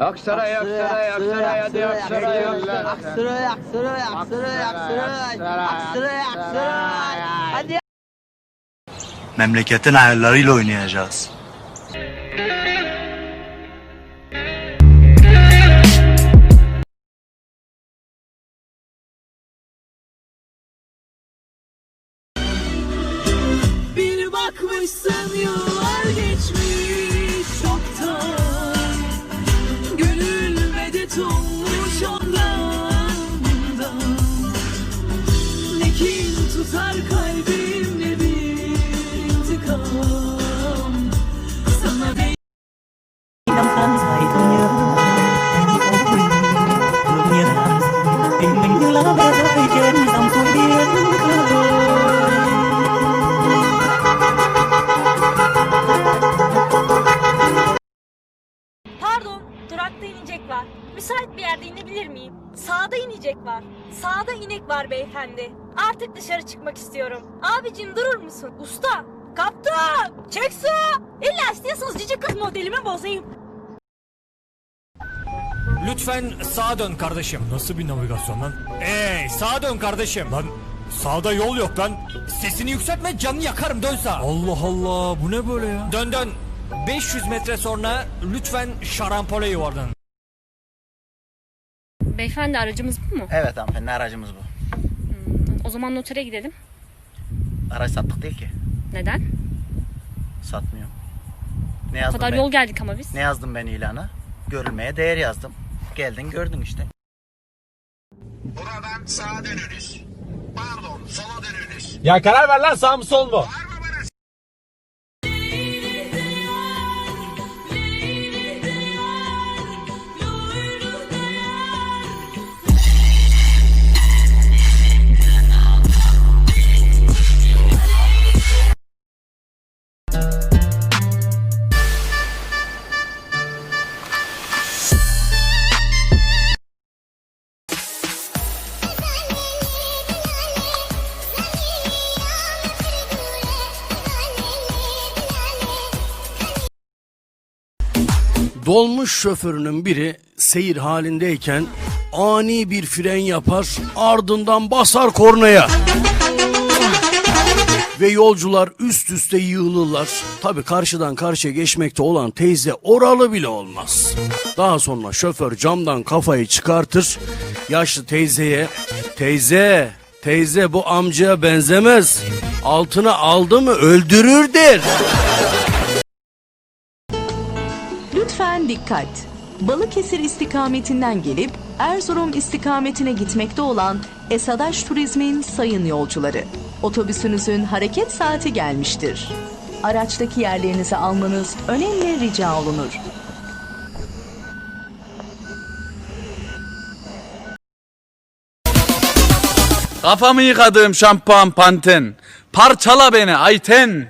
Aksaray, Aksaray, Aksaray, hadi Aksaray, Aksaray. Aksaray, Aksaray, Aksaray, Aksaray, Aksaray, Aksaray. Hadi Memleketin ayarlarıyla oynayacağız. Bir bakmışsın Sağda inecek var. Sağda inek var beyefendi. Artık dışarı çıkmak istiyorum. Abicim durur musun? Usta, kaptan, çek su. İlla istiyorsanız cici kız modelimi bozayım. Lütfen sağa dön kardeşim. Nasıl bir navigasyon lan? Ey sağa dön kardeşim. Lan sağda yol yok lan. Sesini yükseltme canını yakarım dön sağa. Allah Allah bu ne böyle ya? Dön dön. 500 metre sonra lütfen şarampole yuvarlan. Beyefendi aracımız bu mu? Evet hanımefendi aracımız bu. O zaman notere gidelim. Araç sattık değil ki. Neden? Satmıyor. Ne O yazdım kadar ben? yol geldik ama biz. Ne yazdım ben ilana? Görülmeye değer yazdım. Geldin gördün işte. Buradan sağa dönünüz. Pardon sola dönünüz. Ya karar ver lan sağ mı sol mu? Dolmuş şoförünün biri seyir halindeyken ani bir fren yapar ardından basar kornaya. Ve yolcular üst üste yığılırlar. Tabi karşıdan karşıya geçmekte olan teyze oralı bile olmaz. Daha sonra şoför camdan kafayı çıkartır. Yaşlı teyzeye teyze teyze bu amcaya benzemez. Altına aldı mı öldürür der. Lütfen dikkat. Balıkesir istikametinden gelip Erzurum istikametine gitmekte olan Esadaş Turizm'in sayın yolcuları. Otobüsünüzün hareket saati gelmiştir. Araçtaki yerlerinizi almanız önemli rica olunur. Kafamı yıkadığım şampuan panten. Parçala beni Ayten.